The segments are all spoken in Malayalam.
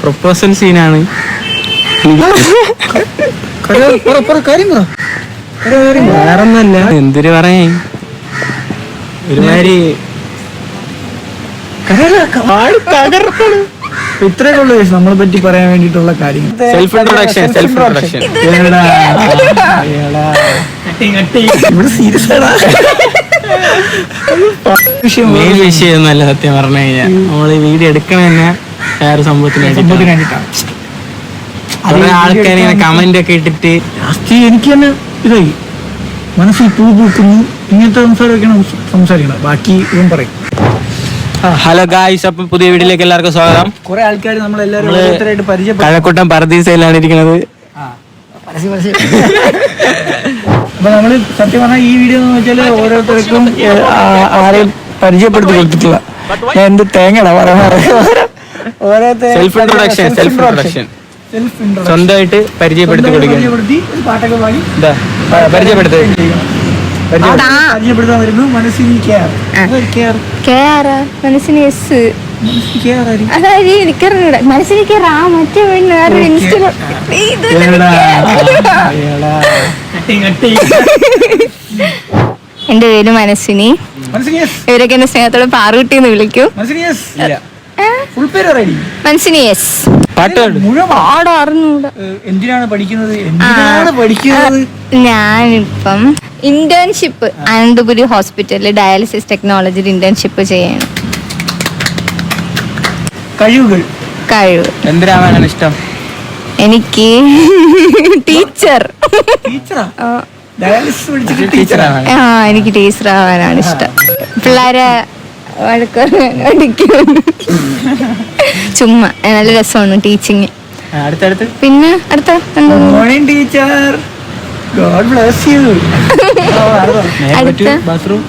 പ്രൊപ്പോസൽ സീനാണ്. വേറൊന്നല്ല എന്തൊരു പറയാ? ഒരുമാതിരി ഇത്രയൊക്കെ ഉള്ളു നമ്മളെ പറ്റി പറയാൻ വേണ്ടിട്ടുള്ള കാര്യങ്ങൾ. സെൽഫ് ഇൻട്രൊഡക്ഷൻ സെൽഫ് ഇൻട്രൊഡക്ഷൻ ഇവിടെ സീരിയസ് ആണ് വിഷയം മെയിൻ വിഷയമൊന്നുമല്ല സത്യം പറഞ്ഞു കഴിഞ്ഞാൽ നമ്മൾ വീഡിയോ എടുക്കണ തന്നെ വേറെ സംഭവത്തിന് വേണ്ടിയിട്ടാണ്. കുറെ ആൾക്കാർ ഇങ്ങനെ കമന്റ് ഒക്കെ ഇട്ടിട്ട് ലാസ്റ്റ് എനിക്ക് തന്നെ ഇതായി. മനസ്സിൽ പൂ പൂക്കുന്നു. ഇങ്ങനത്തെ സംസാരമൊക്കെയാണ് സംസാരിക്കണം ബാക്കി ഇവൻ പറയും. ഹലോ ഗായ്സ് അപ്പൊ പുതിയ വീട്ടിലേക്ക് എല്ലാവർക്കും സ്വാഗതം. കുറെ ആൾക്കാർ ഓരോരുത്തരായിട്ട് പരിചയപ്പെട്ടു. കഴക്കൂട്ടം പരദീസയിലാണ് ഇരിക്കുന്നത്. അപ്പൊ നമ്മൾ സത്യം പറഞ്ഞാൽ ഈ വീഡിയോ എന്ന് വെച്ചാൽ ഓരോരുത്തർക്കും ആരെയും പരിചയപ്പെടുത്തി കൊടുത്തിട്ടില്ല. ഞാൻ എന്ത് തേങ്ങടാ പറയാറ് സെൽഫ് ഇൻട്രൊഡക്ഷൻ സെൽഫ് ഇൻട്രൊഡക്ഷൻ സ്വന്തമായിട്ട് പരിചയപ്പെടുത്തി കൊടുക്കുക. പരിചയപ്പെടുത്തി പരിചയപ്പെടുത്താൻ വരുന്നു മനസ്സിന് കെയർ കെയർ മനസ്സിന് എസ് അതായത് എനിക്കറിഞ്ഞൂടാ. മനസ്സിന് കയറാ മറ്റേ വേറെ എന്റെ പേര് മനസ്സിനി. മനസ്സിൽ ഇവരൊക്കെ എന്റെ സ്നേഹത്തോടെ പാറുകുട്ടി എന്ന് വിളിക്കും. മനസ്സിനി യെസ്. ഫുൾ പേര് റെഡി മനസ്സിനി എസ് മുഴുവൻ പാട എന്തിനാണ് പഠിക്കുന്നത്? എന്തിനാണ് പഠിക്കുന്നത്? ഞാനിപ്പം ഇന്റേൺഷിപ്പ് അനന്തപുരി ഹോസ്പിറ്റലിൽ ഡയാലിസിസ് ടെക്നോളജിയിൽ ഇന്റേൺഷിപ്പ് ചെയ്യണം. കഴിവുകൾ. കഴിവ്. എന്തിനാവാനാണ് ഇഷ്ടം? എനിക്ക് ടീച്ചർ. ടീച്ചറാ? ഡയാലിസിസ് പഠിച്ചിട്ട് ടീച്ചറാണ്. ആ എനിക്ക് ടീച്ചർ ആവാനാണ് ഇഷ്ടം. പിള്ളേരെ വഴക്കറിയാൻ അടിക്കും ചുമ്മാ നല്ല രസമാണ് ടീച്ചിങ്. അടുത്തടുത്ത്? പിന്നെ അടുത്ത morning teacher. God bless you അടുത്ത. ബാത്റൂം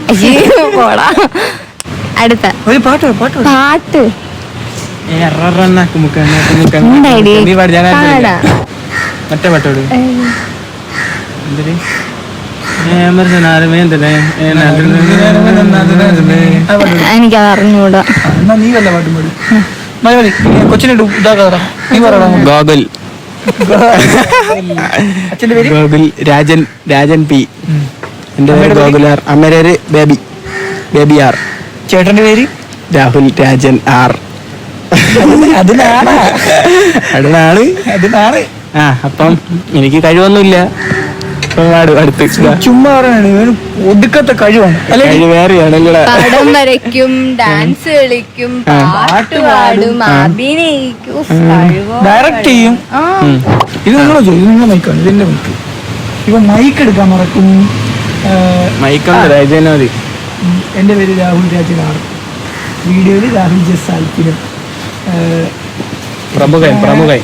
പോടാ. അടുത്ത. ഒരു പാട്ട് പാട്, പാട്ട്. പാട്ട്. മറ്റേ പാട്ടോട് അറിഞ്ഞൂടാ നീ വല്ല പാട്ടും പാട്. മതി കൊച്ചിനെ ഇതാക്കാറ നീ ഗോകുൽ ഗോകുൽ രാജൻ രാജൻ പി. എന്റെ പേര്? ഗോകുലാർ അമ്മയുടെ പേര്? Baby Baby. ആർ ചേട്ടന്റെ പേര്? രാഹുൽ രാജൻ ആർ. അതിനാണ്. അതിനാണ്. അതിനാണ് ആ അപ്പം എനിക്ക് കഴിവൊന്നുമില്ല. ചുമ്മാ പറയാണ് ഇവന് ഒടുക്കത്തെ കഴിവാണ്. പടം വരയ്ക്കും ഡാൻസ് കളിക്കും പാട്ട് പാടും അഭിനയിക്കും കഴിവോ ഡയറക്റ്റ് ചെയ്യും. ഇത് നിങ്ങളെ ഇത് നിങ്ങളെ മൈക്കാണ് ഇതിന്റെ മൈക്ക് ഇവ മൈക്ക് എടുക്കാൻ മറക്കും. മൈക്കാണ് എന്റെ പേര് രാഹുൽ രാജനാണ്. വീഡിയോയിൽ രാഹുൽ ജസ് ആൽപ്പിനും പ്രമുഖൻ പ്രമുഖൻ.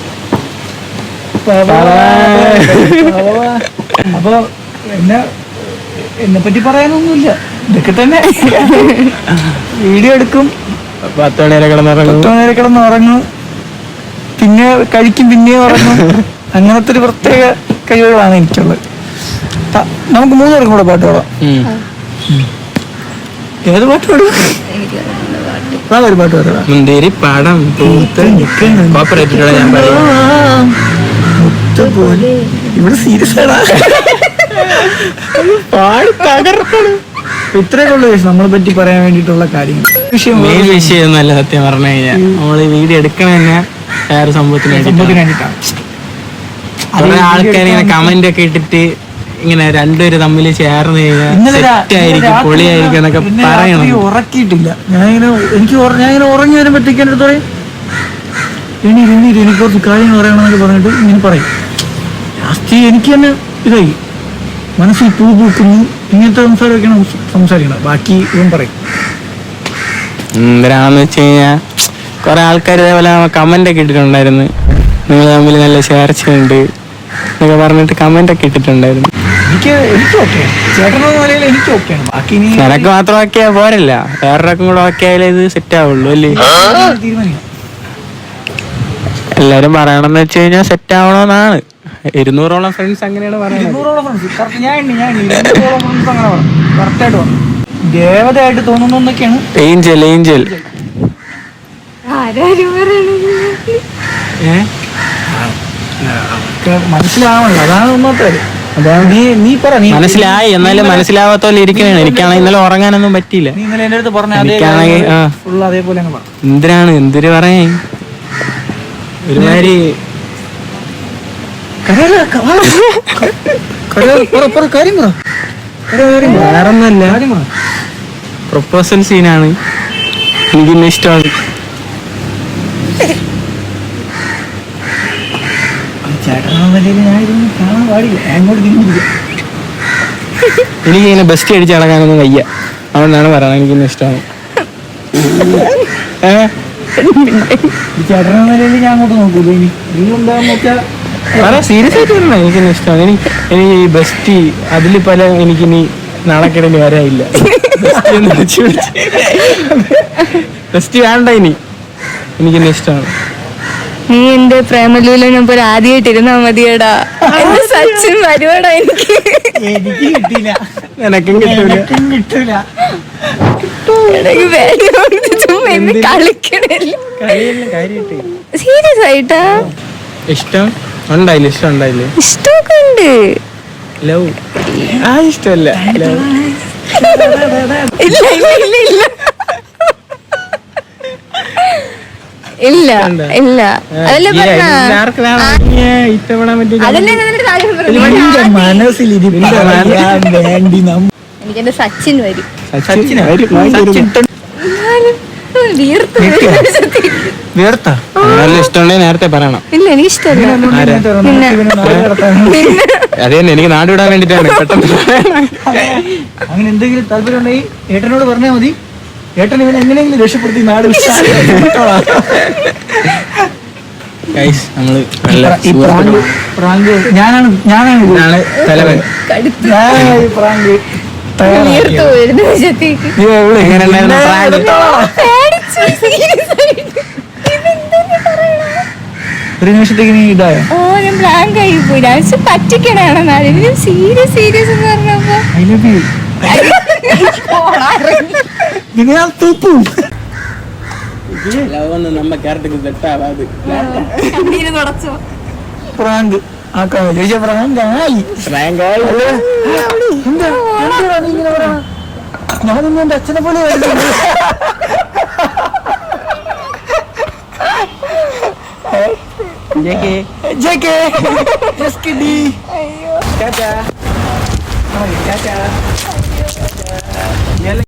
അപ്പൊ എന്നെ എന്നെ പറ്റി പറയാനൊന്നുമില്ല. ഇതൊക്കെ തന്നെ. വീഡിയോ എടുക്കും. പത്ത് മണി വരെ കിടന്നിറങ്ങും. പത്ത് മണി വരെ കിടന്ന് ഉറങ്ങും പിന്നെ കഴിക്കും പിന്നെ ഉറങ്ങും. അങ്ങനത്തെ ഒരു പ്രത്യേക കഴിവുകളാണ് എനിക്കുള്ളത്. നമുക്ക് മൂന്ന് പേർക്കും കൂടെ പാട്ട് പാടാം. ഏത് പാട്ട് പാടും ഒരു പാട്ട് പാടാം മുന്തിരി പാടം പൂത്ത് കോപ്പറേറ്റീവ് ഞാൻ പറയാം മുത്തുപോലെ ഇവിടെ സീരിയസ് ആടാ. പാടി തകർക്കണം. ഇത്രയൊക്കെ ഉള്ളു നമ്മളെ പറ്റി പറയാൻ വേണ്ടിയിട്ടുള്ള കാര്യങ്ങൾ. വിഷയം മെയിൻ സത്യം പറഞ്ഞു കഴിഞ്ഞാൽ. നമ്മൾ വീഡിയോ എടുക്കണ തന്നെ വേറെ സംഭവത്തിന് സംഭവത്തിന് വേണ്ടിയിട്ടാണ്. വേണ്ടിയിട്ടാണ് ആൾക്കാർ ഇങ്ങനെ കമന്റ് ഒക്കെ ഇട്ടിട്ട് ഇങ്ങനെ രണ്ടുപേര് തമ്മിൽ ചേർന്ന് കഴിഞ്ഞാൽ പൊളിയായിരിക്കും എന്നൊക്കെ പറയണം ഉറക്കിയിട്ടില്ല. ഞാൻ ഞാനിങ്ങനെ എനിക്ക് ഞാൻ ഞാനിങ്ങനെ ഉറങ്ങി വരുമ്പോഴത്തേക്ക് എന്റെ അടുത്ത് പറയും ഇനി എനിക്ക് കുറച്ച് കാര്യങ്ങൾ പറയണമെന്നൊക്കെ പറഞ്ഞിട്ട് ഇങ്ങനെ പറയും. ലാസ്റ്റ് എനിക്ക് തന്നെ ഇതായി. മനസ്സിൽ പൂ പൂക്കുന്നു. ഇങ്ങനത്തെ സംസാരമൊക്കെയാണ് സംസാരിക്കണം ബാക്കി ഇവൻ പറയും. എന്തിനാന്ന് വെച്ച് കഴിഞ്ഞാൽ കുറെ ആൾക്കാർ ഇതേപോലെ കമന്റ് ഒക്കെ ഇട്ടിട്ടുണ്ടായിരുന്നു. നിങ്ങൾ തമ്മിൽ നല്ല ചേർച്ചയുണ്ട് എന്നൊക്കെ പറഞ്ഞിട്ട് കമന്റ് ഒക്കെ ഇട്ടിട്ടുണ്ടായിരുന്നു. എനിക്ക് എനിക്ക് ഓക്കെ ചേട്ടനെന്ന നിലയിൽ എനിക്ക് ആണ്. ബാക്കി ഇനി നിനക്ക് മാത്രം ആക്കിയാ പോരല്ല. വേറൊരാൾക്കും കൂടെ ഓക്കെ ആയാലേ ഇത് സെറ്റ് ആവുള്ളൂ അല്ലേ? തീരുമാനിക്കാം. എല്ലാരും പറയണമെന്ന് വെച്ച് കഴിഞ്ഞാൽ സെറ്റ് ആവണമെന്നാണ് ഇരുന്നൂറോളം ഫ്രണ്ട്സ് അങ്ങനെയാണ് പറയുന്നത് ഇരുന്നൂറോളം ഫ്രണ്ട്സ് കറക്റ്റ് ഞാൻ എണ്ണി ഞാൻ എണ്ണി ഇരുന്നൂറോളം ഫ്രണ്ട്സ് അങ്ങനെ പറഞ്ഞു കറക്റ്റായിട്ട് പറഞ്ഞു ദേവതയായിട്ട് തോന്നുന്നൊക്കെയാണ് ഏഞ്ചൽ ഏഞ്ചൽ ഏഹ് മനസ്സിലാവണല്ലോ. അതാണ് ഒന്നാമത്തെ കാര്യം. മനസ്സിലായി. എന്നാലും മനസ്സിലാവാത്ത പോലെ ഇരിക്കണേ. എനിക്കാണെങ്കിൽ ഇന്നലെ ഉറങ്ങാനൊന്നും പറ്റിയില്ല. എനിക്കാണെങ്കിൽ എന്തിനാണ്? എന്തിനു പറയാ? ഒരുമാതിരി വേറൊന്നല്ല പ്രൊപ്പോസൽ സീനാണ്. എനിക്ക് ഇഷ്ടമാണ്. എനിക്കിങ്ങനെ ബെസ്റ്റ് അടിച്ച് നടക്കാനൊന്നും വയ്യ. അതുകൊണ്ടാണ് പറയണത് എനിക്കിന്ന് ഇഷ്ടമാണ്. സീരിയസ് ആയിട്ട് പറഞ്ഞ എനിക്കിന്ന് ഇഷ്ടമാണ്. എനിക്ക് എനിക്ക് ഈ ബെസ്റ്റ് അതിൽ പല എനിക്കിനി നാണക്കേടിന് വരാനില്ല. ബെസ്റ്റ് വേണ്ട ഇനി. എനിക്കിന്ന് ഇഷ്ടമാണ്. നീ എന്റെ പ്രേമലൂലനൊപ്പം ആദ്യമായിട്ട് ഇരുന്നാ മതിയടാ. എന്റെ സച്ചിൻ വരുവാടാ എനിക്ക്. എനിക്ക് കിട്ടിയില്ല എനക്കും കിട്ടൂല. എനിക്കും കിട്ടൂല. എനിക്ക് വേദന ചുമ്മാ എന്നെ കളിക്കണില്ല. കാര്യമില്ല കാര്യമായിട്ട് സീരിയസ് ആയിട്ടാ? ഇഷ്ടം ഉണ്ടായില്ല ഇഷ്ടം ഉണ്ടായില്ലേ? ഇഷ്ടമൊക്കെ ഉണ്ട്. ലവ് ആ ഇഷ്ടമല്ല. ഇല്ല ഇല്ല ഇല്ല. ഇല്ല ഇല്ല. അതല്ലേ പറഞ്ഞ അതല്ലേ പറഞ്ഞത്. സച്ചിൻ വരും. ഇഷ്ടമുണ്ടെങ്കിൽ നേരത്തെ പറയണം. ഇല്ല എനിക്ക് ഇഷ്ടമല്ല അത് എനിക്ക് നാട് വിടാൻ വേണ്ടിട്ടാണ് പെട്ടെന്ന് അങ്ങനെ എന്തെങ്കിലും താല്പര്യം ഉണ്ടെങ്കിൽ ഏട്ടനോട് പറഞ്ഞാൽ മതി. ഏട്ടൻ ഇവനെ എങ്ങനെയെങ്കിലും രക്ഷപ്പെടുത്തി നാട് പ്രാങ്ക് ഞാനാണ് ഞാനാണ് തലവൻ. പ്രാങ്ക്? ഒരു നിമിഷത്തേക്ക് നീ ഇതായോ? ഓ ഞാൻ ബ്ലാങ്ക് ആയി പോയി. ഡാൻസ് വിചാരിച്ചു പറ്റിക്കണാണെന്നാലും സീരിയസ് സീരിയസ് എന്ന് പറഞ്ഞപ്പോ. ഞാൻ തുപ്പും ലവ് ഒന്നും നമ്മ ക്യാരക്ടർക്ക് സെറ്റാവാത് കണ്ണീര് തുടച്ചോ പ്രാങ്ക് ആക്കാൻ ചോദിച്ച പ്രാങ്ക് ആയി പ്രാങ്ക് എന്താ എന്താ നീ ഇങ്ങനെ പറയണ ഞാനൊന്നും എന്റെ അച്ഛനെ പോലെ ആയിരുന്നില്ല. JK. Just kidding. അയ്യോ ടാറ്റാ. ടാറ്റാ.